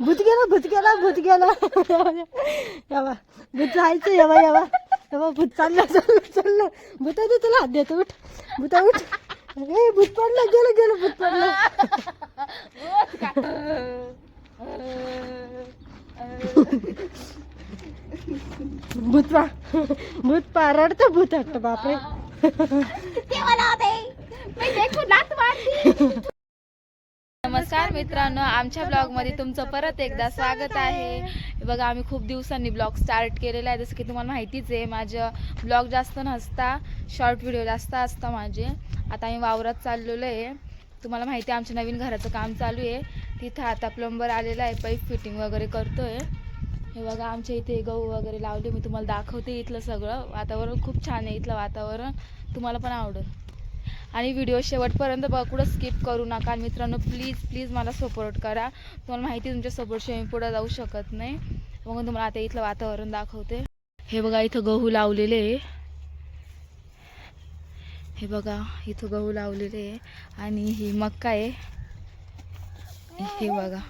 भूत गेला भूत गेला भूत गेला यावा भूत जायचं यावा यावा. यावा भूत चाललं चाललं चाललं. भूत दे तुला? हात देतो उठ. भूत उठ. अरे भूत पडलं गेलं गेलं भूत पडलं. भूत पा भूत पा रडतं भूत वाटतं बापरे. नमस्कार मित्रांनो आमच्या ब्लॉगमध्ये तुमचं परत एकदा स्वागत आहे. बघा आम्ही खूप दिवसांनी ब्लॉग स्टार्ट केलेला आहे. जसं की तुम्हाला माहितीच आहे माझं ब्लॉग जास्त नसता शॉर्ट व्हिडिओ जास्त असता माझे. आता आम्ही वावरात चाललेलो आहे. तुम्हाला माहिती आहे आमच्या नवीन घराचं काम चालू आहे. तिथं आता प्लंबर आलेला आहे पाईप फिटिंग वगैरे करतो हे बघा आमच्या इथे गहू वगैरे लावले. मी तुम्हाला दाखवते इथलं सगळं. वातावरण खूप छान आहे इथलं वातावरण. तुम्हाला पण आवडेल. आणि व्हिडिओ शेवटपर्यंत बघ कुठं स्किप करू नका. आणि मित्रांनो प्लीज प्लीज मला सपोर्ट करा. तुम्हाला माहिती आहे तुमच्या सपोर्टशिवाय मी पुढं जाऊ शकत नाही. मग तुम्हाला आता इथलं वातावरण दाखवते. हे बघा इथं गहू लावलेले आहे. हे बघा इथं गहू लावलेले आहे. आणि ही मक्का आहे. हे बघा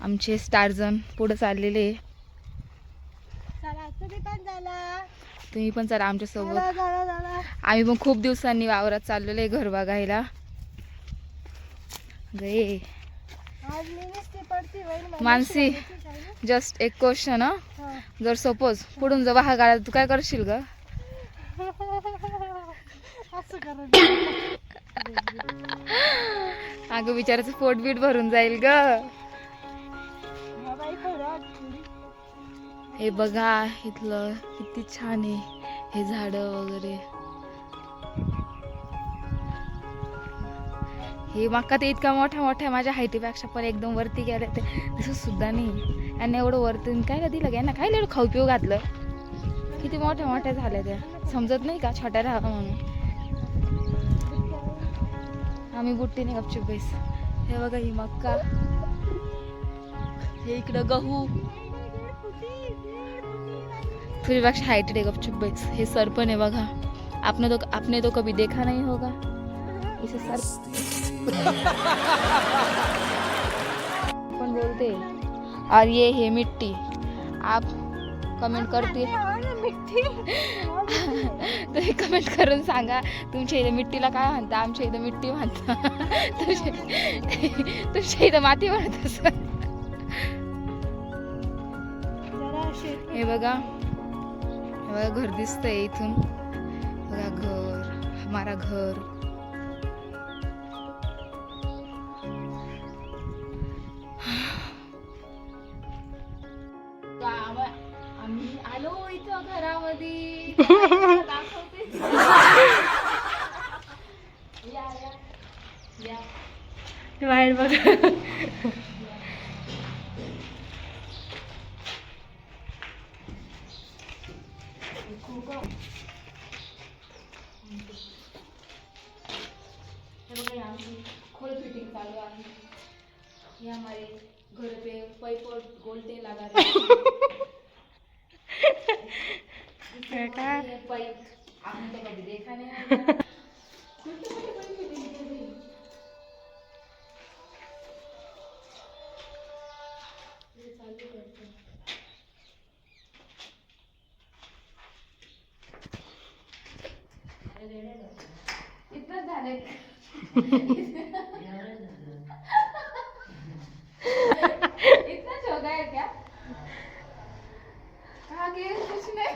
आमचे स्टारजन पुढं चाललेले आहे. तुम्ही पण झाला. तुम्ही पण चला झाला झाला आम्ही पण खूप दिवसांनी वावरात चाललेलो आहे घर बघायला. गे. मानसी. जस्ट एक क्वेश्चन. जर सपोज पुढून जर वाहा गाळा तू काय करशील ग? अगं बिचाराचं पोट बीट भरून जाईल ग. हे बघा इथलं किती छान आहे. हे झाड वगैरे. हे मका ते इतका मोठा मोठा आहे माझ्या हायटीपेक्षा पण एकदम वरती गेले ते तसं सुद्धा नाही. आणि एवढं वरती काय का दिलं यांना काय एवढं खाऊ पिऊ घातलं? किती मोठ्या मोठ्या झाल्या त्या. समजत नाही का? छोट्या राहा म्हणून. आम्ही बुट्टीने गपचूप बैस. हे बघा ही मक्का. हे इकडं गहू. फिर तुझ्यापेक्षा हाइटेड डे गपचुप बैस. हे सरपण आहे बघा. आपने तो आपने तो कभी देखा नहीं होगा. इसे सर पण बोलते? और ये है मिट्टी. आप कमेंट करते मिट्टी ना, तुम्ही कमेंट करून सांगा तुमच्या इथं मिट्टीला काय म्हणता? आमच्या इथं मिट्टी म्हणता. तुमच्या तुमच्या इथं माती म्हणत असं हे बघा. बघा घर दिसतंय इथून बघा घर हमारा घर आम्ही आलो इथं घरामध्ये दाखवते. या, या, या. बाहेर बघा हैं। इतना झाले इतना छोटा है क्या कहा गए कुछ नाही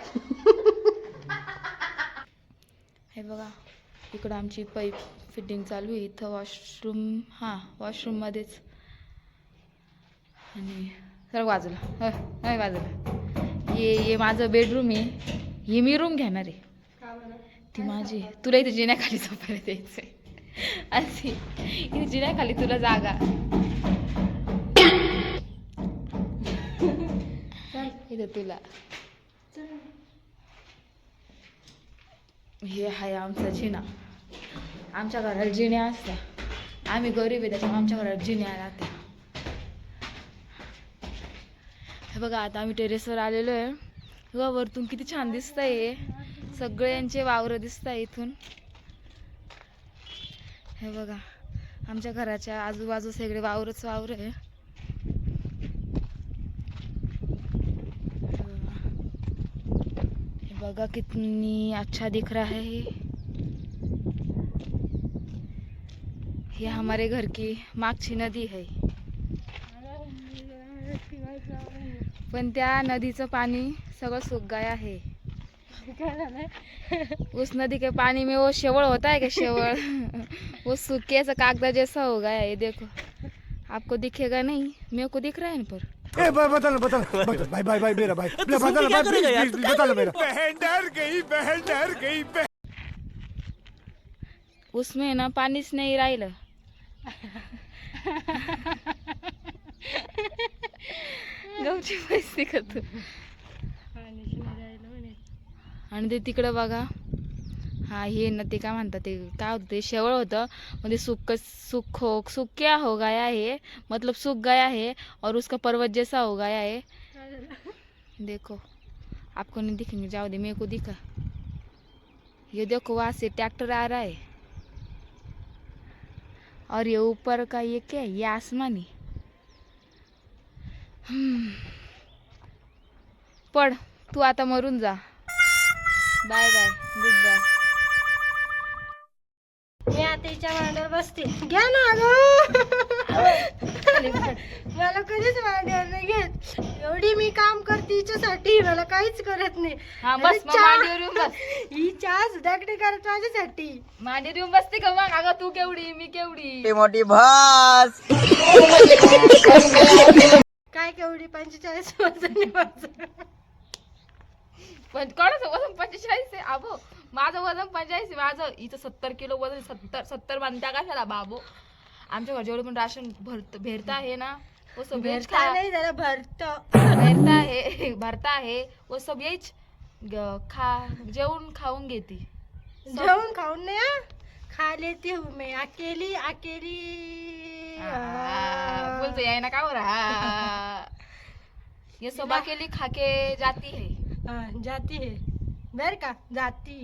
हे बघा इकडं आमची पाईप फिटिंग चालू आहे. इथं वॉशरूम हां वॉशरूममध्येच. आणि सर बाजूला. होय होय बाजूला. ये ये माझं बेडरूम आहे. हे मी रूम घेणार आहे. ती माझी आहे. तुला इथे जिन्याखाली झोपायला द्यायचंय. अशी. इथे जिन्याखाली तुला जागा. इथे तुला. हे आहे आमचा जिना. आमच्या घरात जिन्या असत्या आम्ही गरीब आहे त्याच्यामुळे आमच्या घरात जिण्या राहत्या. हे बघा आता आम्ही टेरेसवर आलेलो आहे. बघा वरतून किती छान दिसतंय हे. सगळ्यांचे वावरं दिसत आहे इथून. हे बघा आमच्या घराच्या आजूबाजू सगळे वावरच वावर आहे. बघा कितनी अच्छा दिख रहा है. ये हमारे घर की मागची नदी आहे पण त्या नदीचं पाणी सगळं सुख गया है उस नदी के पानी में वो शेवड़ होता है क्या शेवड़ वो सूख कागदा जैसा हो गया है ये देखो। आपको दिखेगा नहीं मेरे को दिख रहा है इन पर? ए, ब- बता लो बता लो बता- भाई भाई भाई मेरा भाई। बता लो भाई प्लीज प्लीज प्लीज, बता लो मेरा। बहन डर गई बहन डर गई उसमें ना पाणीच नाही राहिलं। गवची पैसे का तू आणि ते तिकडं बघा. हा हे ना ते काय म्हणतात ते काय होतं ते शेवळ होतं. म्हणजे सुख सुख हो सुक्या हो गया है? मतलब सुख गया है और उसका पर्वत जैसा हो गया है. देखो आपको नहीं दिखेंगे जाओ दे मेरे को दिखा. ये देखो वहाँ से ट्रैक्टर आ रहा है. और ये ऊपर का ये क्या है? ये आसमानी हम्म. पड तू आता मरून जा. बाय बाय गुड बाय मी आता हिच्या मांडीवर बसते. घ्या ना अगं. मला कधीच मांडीवर नाही घेत. एवढी मी काम करते हिच्यासाठी मला काहीच करत नाही. हा अरे बस मग चा- मांडीवर येऊन बस. ही चहा सुद्धा करत माझ्यासाठी. मांडीवर येऊन बसते का मग? अगं तू केवढी मी केवढी? मोठी भास काय केवढी? पंचेचाळीस वजन आहे माझं. पण कोणाचं वजन पंचेचाळीस आहे? आबो. माझं वजन पंचेचाळीस आहे माझं इथं सत्तर किलो वजन सत्तर सत्तर म्हणता कशाला बाबो? आमच्या घर जेवढं पण राशन भरत भेरता आहे ना? वो सब यहीच भेटता खा. नाही जरा भरत. भरता आहे भरता आहे. वो सब यहीच ग- खा जेवून खाऊन घेते. जेवण खाऊन नाही हा. खा लेती हूँ मैं अकेली अकेली. बोलते आहे ना का हो. रहा ये सब अकेली खा के जाती है. हाँ, जाती है. बर का जाती.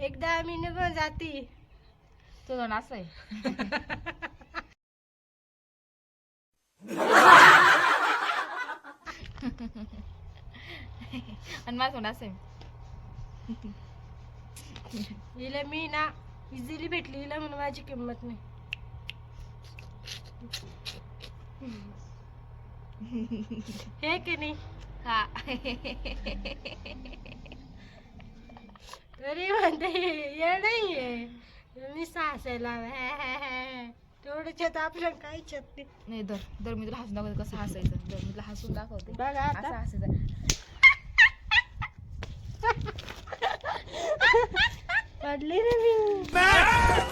एकदा आम्ही निघून जाती. तुझं आहे. आणि माझं आहे. हिला मी ना इझिली भेटली. हिला म्हणून माझी किंमत नाही. हे की नाही? हा. म्हणते ये नाही आहे मी सासायला तेवढंच येत आपल्याला काहीच येत नाही नाही दर दर मी तुला हसून दाखवते कसं हसायचं दर मी तुला हसून दाखवते बघा असं आता हसायचं पडली ना मी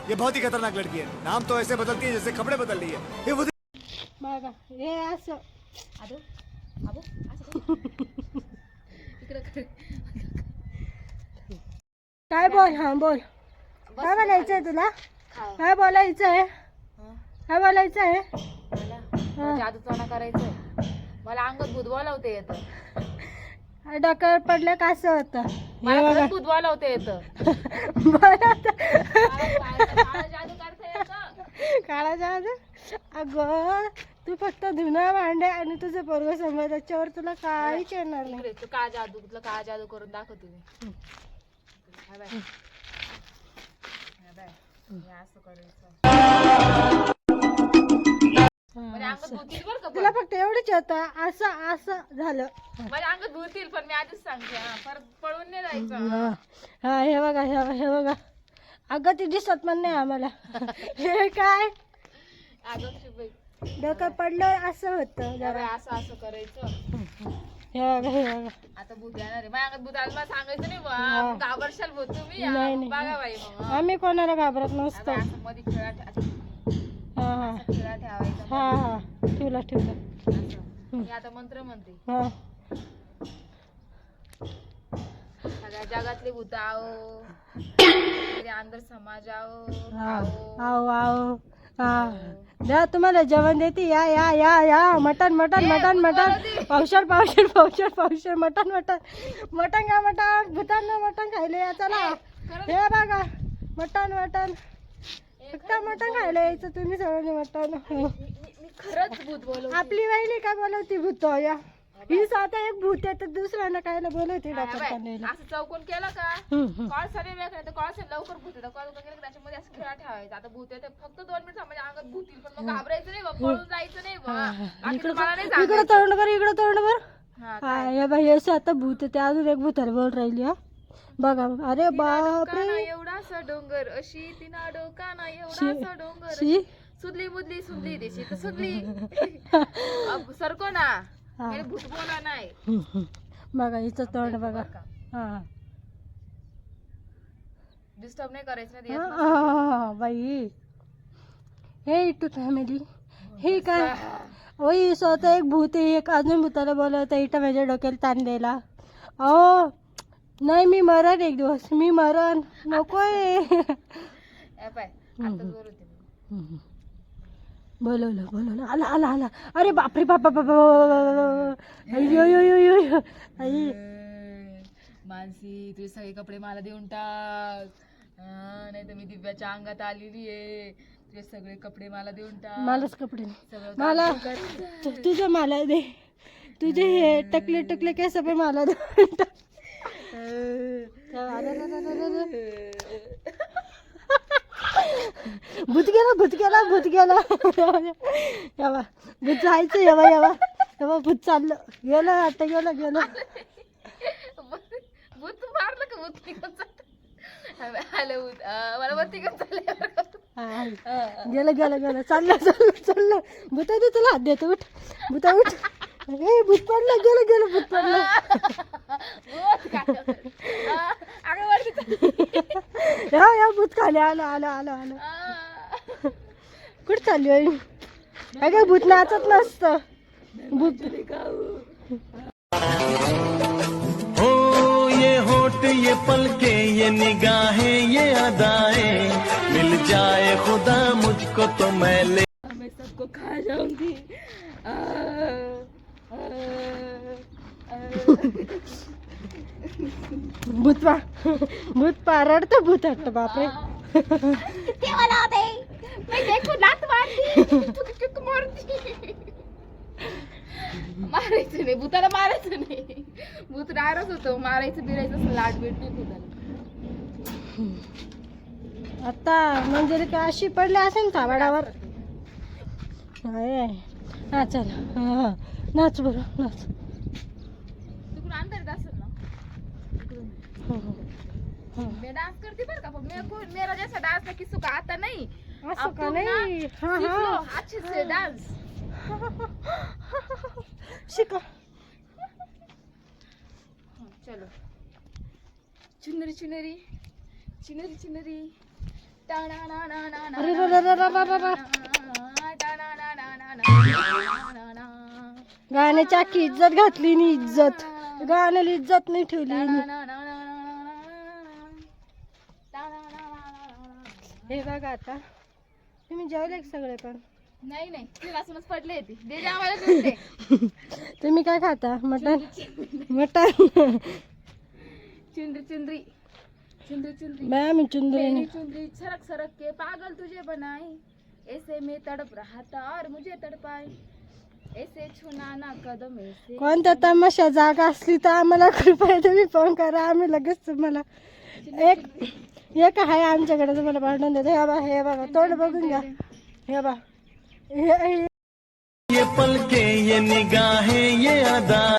ये बहुत ही खतरनाक लड़की है। नाम तो ऐसे बदलती है जैसे कपड़े बदल रही है। ये वो बघा हे असं आदो आबो असं कर. इकडं। कर. काय बोल? हा बोल. काय बोलायचंय तुला. काय बोलायचं आहे हं. काय बोलायचं आहे मला मला जादूटोणा करायचंय. मला अंगात भूत बोलावते येतं डोक्यावर पडलं का असं होतं? मला खरंच भूत बोलावते येतं बरं आता. मला जादू करता येतं काळा जादू? अगं तू फक्त धुणं भांडे आणि तुझं पोरग समोर त्याच्यावर तुला काहीच येणार नाही. इकडे तू काय जादू तुला काय जादू करून दाखवते मी. तुला. फक्त एवढंच येतं असं असं झालं. माझ्या अंगात भूत येईल पण मी आधीच सांगते हा, परत पळून नाही जायचं. हा हा, हे बघा हे बघा, हे बघा. अगं ती दिसत पण नाही आम्हाला. हे काय? अगं शिबाई. डोकं पडलं असं होतं जरा. असं असं करायचं. आता येणार आहे. माझ्या सांगायचं नाही. बा. घाबरशाल भूत तुम्ही. नाही, नाही. बघा बाई मग. आम्ही कोणाला घाबरत नसतो. असं मध्ये खेळा ठे- असं हा हा. खेळा ठेवायचा हा हा. ठेवला ठेवला. असं. मी आता मंत्र म्हणते. हा. सगळ्या जगातले भूत आओ मेरे अंदर समा जाओ हा. आओ आओ आओ हा. द्या तुम्हाला जेवण देते. या या या या. मटन मटन मटन मटन पावशर पावशर पावशर पावशर. मटन मटन मटन का मटन भूतांना मटन खायला. या चला. हे बघा. मटन मटन फक्त मटन खायला यायचं. तुम्ही सगळ्यांनी मटन आपली वहिनी काय बोलवती भूत या? ही स्वतः एक भूत आहे तर दुसऱ्यांना कायला बोलवते डॉक्टर असं चौकोन केलं का? वेळ नाही तर कॉळसाने लवकर भूत कॉल केलं की त्याच्यामध्ये असं खेळा ठेवायचा. आता भूत येते फक्त दोन पण मग घाबरायचं नाही बा पळून जायचं नाही बा बाकी तुम्हाला नाही इकडं सांगायचं. तोंड बर इकडं तोंड हा, हा या बाई असं आता भूत आहे ते अजून एक भूताला बोल राहिली हा. बघा अरे बापरे. डोकाना एवढासा डोंगर अशी तिना डोकाना एवढासा डोंगर. शी? सुदली मुदली सुदली देशी तर सुदली अब सरको ना. हा. हे भूत बोला नाही. बघा हिचं तोंड बघा. हा. डिस्टर्ब नाही करायचं ना हा. हा, बाई. हे इटू फॅमिली हे काय? ओय स्वतः एक भूत आहे एक अजून भूताला बोलवतं इथं माझ्या डोक्याला ताण द्यायला. अहो नाही मी मरण एक दिवस मी मरण. नकोय. बोलवलं बोलवलं. आला आला आला. अरे बापरे बापा बाबा यो यो यो यो आई मानसी तुझे सगळे कपडे मला देऊन टाक. नाही तर मी दिव्याच्या अंगात आलेली आहे. तुझे सगळे कपडे मला देऊन टाक. मलाच कपडे नाही. सगळं मला तु- तुझं मला दे. तुझे हे टकले टकले केस पण मला दे. भूत गेला भूत गेला भूत गेला यावा. भूत जायचं यावा यावा. यावा भूत चाललं. गेलं आता गेलं गेलं. भूत मारलं का भूत निघून भूत. अं, मला चालले हा, गेलं गेलं गेलं. चाललं चाललं चाललं. भूता दे तुला? हात देतो उठ. भूता उठ. ए भूत पडलं. गेलं गेलं भूत पडलं. या या भूत खाली. आलं आलं आलं आलं. कुठ कुठं चालली आई काय भूत नाचत नसतं. भूत हो ये होट ये पलके ये निगाहें ये अदाएं जाए खुदा मुझको तो मैं ले मैं सबको खा जाऊँगी। अं, अं, अं. भूत भूत रडतं वाटतं बापरे किती मला होते मैं देखो लात मारती तू किक मारती। मारायचं नाही भूताला मारायचं नाही। भूत नाराज़ होतो मारायचं बिरायचं लाट बीट नाही भूताला आता म्हणजे का अशी पडली असेल सावाडावर आहे हा चल. हा. नाच बरं नाच. हो, हो. मैं डांस करती बरं का पण मेरे को मेरा जैसा डांस ना किसी को आता नहीं. असं का नाही? हा हा. अच्छे से डांस शिका. चलो. चुनरी चुनरी. चुनरी चुनरी. गाण्याच्या की इज्जत घातली नि इज्जत गाण्याला इज्जत नाही ठेवली नी. हे बघा आता तुम्ही जेवले सगळे पण नाही नाही पडले ती तुम्ही काय खाता मटन मटन चुंदरी चुंदरी चुंदरी चुंदरी आम्ही चुंदरी मेरी चुंदरी सरक सरक के पागल तुझे बनाए ऐसे में तड़प रहा था और मुझे तड़पाए ऐसे छूना ना कदम ऐसे। कोणत्या तमाशा? जागा असली तर आम्हाला कृपया तुम्ही फ़ोन करा आम्ही लगेच तुम्हाला एक एक आहे आमच्याकडे तुम्हाला भांडून देतो। हे बा हे बघा तोंड बघून घ्या। हे बा हे- हे- ये पलके ये निगाहें ये अदाएँ